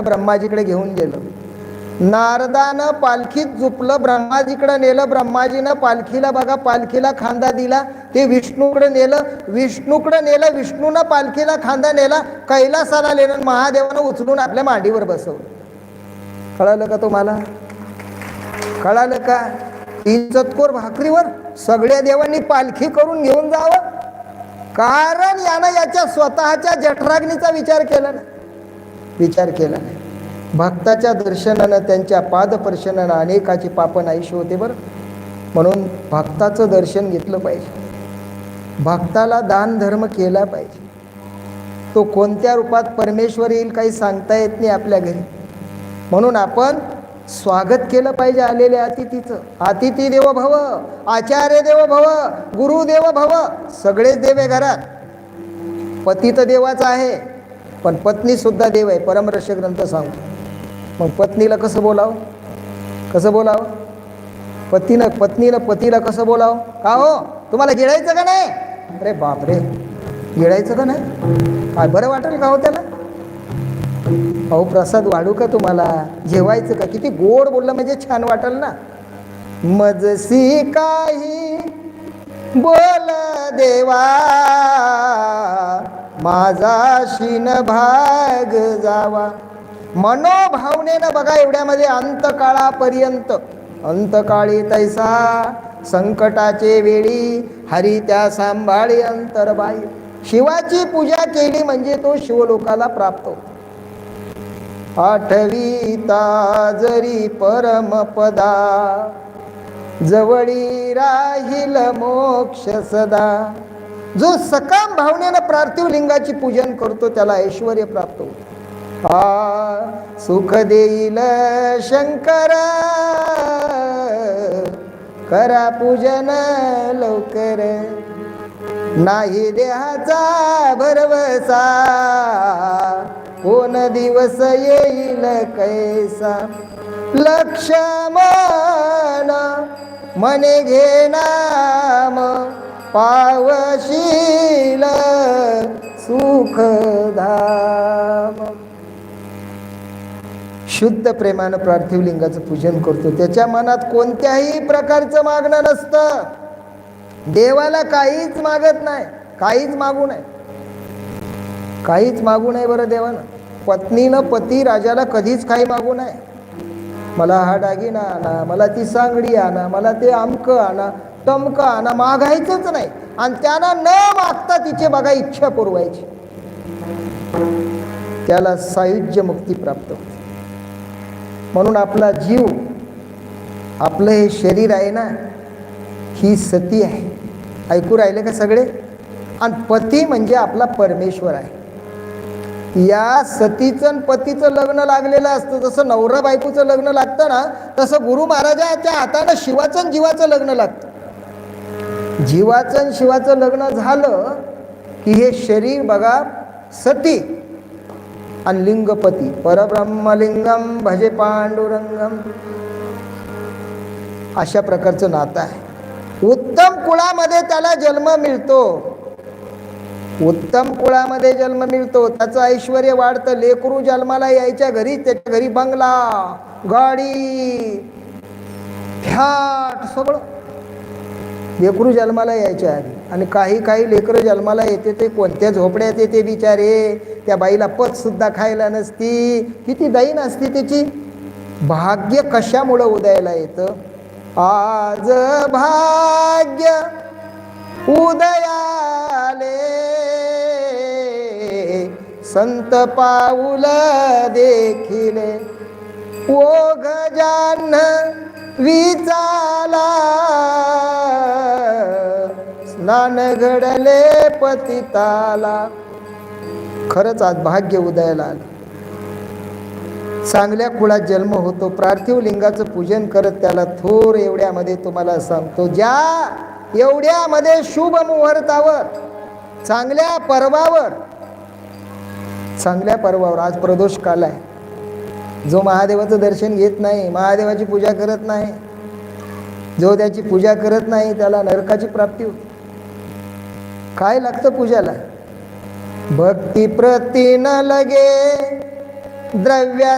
ब्रह्माजीकडे घेऊन गेलं. नारदानं पालखीत झुपलं ब्रह्माजीकडे नेलं ब्रह्माजीनं पालखीला बघा पालखीला खांदा दिला ते विष्णूकडे नेलं विष्णूकडे नेलं विष्णूनं पालखीला खांदा नेला कैलासाला नेलं महादेवानं उचलून आपल्या मांडीवर बसवलं. कळालं का तुम्हाला? कळालं का? तीन चतकोर भाकरीवर सगळ्या देवांनी पालखी करून घेऊन जावं? कारण यानं याच्या स्वतःच्या जठराग्नीचा विचार केला ना. विचार केला. नाही भक्ताच्या दर्शनानं त्यांच्या पादपर्शनानं अनेकाची पाप नाहीशी होते बरं. म्हणून भक्ताचं दर्शन घेतलं पाहिजे. भक्ताला दान धर्म केला पाहिजे. तो कोणत्या रूपात परमेश्वर येईल काही सांगता येत नाही आपल्या घरी. म्हणून आपण स्वागत केलं पाहिजे आलेल्या अतिथीचं. अतिथी देव भव आचार्य देव भव गुरुदेव भव सगळेच देव आहे घरात. पती तर देवाचा आहे. पण पत्नीसुद्धा देव आहे. परमरस्य ग्रंथ सांगतो मग पत्नीला कसं बोलावं? कसं बोलावं? पतीनं पत्नीनं पतीला कसं बोलावं? का हो? तुम्हाला गिळायचं का नाही? अरे बापरे. गिळायचं का नाही? काय बरं वाटेल का हो त्याला? अहो प्रसाद वाढू का तुम्हाला? जेवायचं का? किती गोड बोललं म्हणजे छान वाटेल ना? मजसी काही बोल देवा. माझा शिन भाग जावा. मनोभावनेनं बघा एवढ्यामध्ये अंतकाळापर्यंत. अंतकाळी तैसा संकटाचे वेळी हरी त्या सांभाळी अंतरबाई शिवाची पूजा केली म्हणजे तो शिवलोकाला प्राप्त होतो. आठवीता जरी परमपदा जवळी राहील मोक्ष सदा. जो सकाम भावनेनं पार्थिव लिंगाची पूजन करतो त्याला ऐश्वर प्राप्त होतो. हा सुख देईल शंकर. करा पूजन लवकर. नाही देहाचा भरवसा कोण दिवस येईल कैसा? लक्ष्मण मने घे नाम. पावशील सुखधाम. शुद्ध प्रेमानं पार्थिव लिंगाचं पूजन करतो. त्याच्या मनात कोणत्याही प्रकारचं मागणं नसतं. देवाला काहीच मागत नाही काहीच मागू नये. काहीच मागू नये बरं देवानं. पत्नीनं पती राजाला कधीच काही मागू नये. मला हा डागिना आणा मला ती सांगडी आणा मला ते आमकं आणा. तमकं ना मागायचंच नाही. आणि त्यांना न मागता तिचे बघा इच्छा पुरवायची. त्याला सायुज्य मुक्ती प्राप्त होते. म्हणून आपला जीव आपलं हे शरीर आहे ना ही सती आहे. ऐकू राहिले का सगळे? आणि पती म्हणजे आपला परमेश्वर आहे. या सतीचं आणि पतीचं लग्न लागलेलं असतं. जसं नवरा बायकोचं लग्न लागतं ना तसं गुरु महाराजाच्या हातानं शिवाचं जीवाचं लग्न लागतं. जीवाचं आणि शिवाचं लग्न झालं की हे शरीर बघा सती आणि लिंगपती. परब्रह्मलिंगम भजे पांडुरंगम. अशा प्रकारचं नातं आहे. उत्तम कुळामध्ये त्याला जन्म मिळतो. उत्तम कुळामध्ये जन्म मिळतो. त्याचं ऐश्वर वाढतं. लेकरू जन्माला यायच्या घरी त्याच्या घरी बंगला गाडी फॅट सगळं. लेकरू जन्माला यायच्या आधी. आणि काही काही लेकरं जन्माला येते ते कोणत्या झोपड्यात येते बिचारे? त्या बाईला पतसुद्धा खायला नसती. किती दैन असते त्याची. भाग्य कशामुळं उदयाला येतं? आज भाग्य उदयाले. संत पाऊल देखिले. ओ गजान विचाला स्नान घडले पतिताला. खरंच आज भाग्य उदयाला आलं. चांगल्या कुळात जन्म होतो. पार्थिव लिंगाचं पूजन करत त्याला थोर एवढ्यामध्ये तुम्हाला सांगतो ज्या एवढ्यामध्ये शुभ मुहूर्तावर चांगल्या पर्वावर चांगल्या पर्वावर आज प्रदोष काल आहे जो महादेवाचं दर्शन घेत नाही महादेवाची पूजा करत नाही जो त्याची पूजा करत नाही त्याला नरकाची प्राप्ती होते. काय लागतं पूजाला? भक्ती प्रती न लगे द्रव्या